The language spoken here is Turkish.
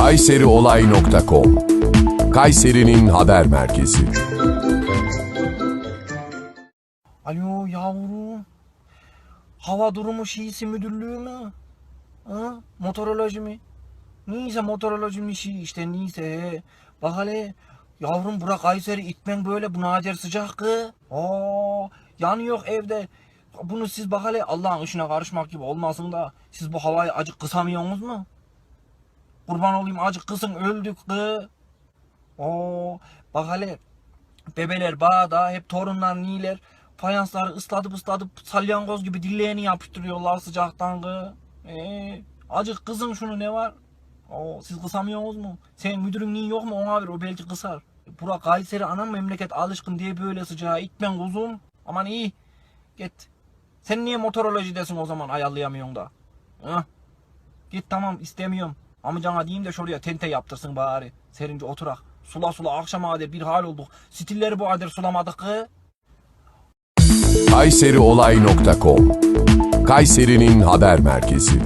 kayseriolay.com Kayseri'nin haber merkezi. Alo yavrum. Hava durumu şiisi müdürlüğü mü? Ha? Motoroloji mi? Neyse motorolojinin işi işte neyse. Bak hele yavrum bırak Kayseri itmen böyle bu nadir sıcak kı. Aa, yanıyor evde. Bunu siz bak hele Allah'ın işine karışmak gibi olmasın da siz bu havayı acık kısamıyorsunuz mu? Kurban olayım acık kısın öldük kı. Oo, bak hele bebeler bağda hep torunlar niler fayansları ıslatıp ıslatıp salyangoz gibi dilleğini yapıştırıyorlar sıcaktan kı. Ee, acık kızın şunu ne var? Oo, siz kısamıyorsunuz mu? Sen müdürün yok mu ona ver o belki kısar. Burak Kayseri anam memleket alışkın diye böyle sıcağa itmen kuzum. Aman iyi. Git. Sen niye motorolojidesin o zaman ayarlayamıyorsun da? Hı? Git tamam istemiyorum. Amcana diyeyim de şuraya tente yaptırsın bari. Serince oturak. Sula sula akşam ader bir hal olduk. Stilleri bu ader sulamadık kı. kayseriolay.com Kayseri'nin haber merkezi.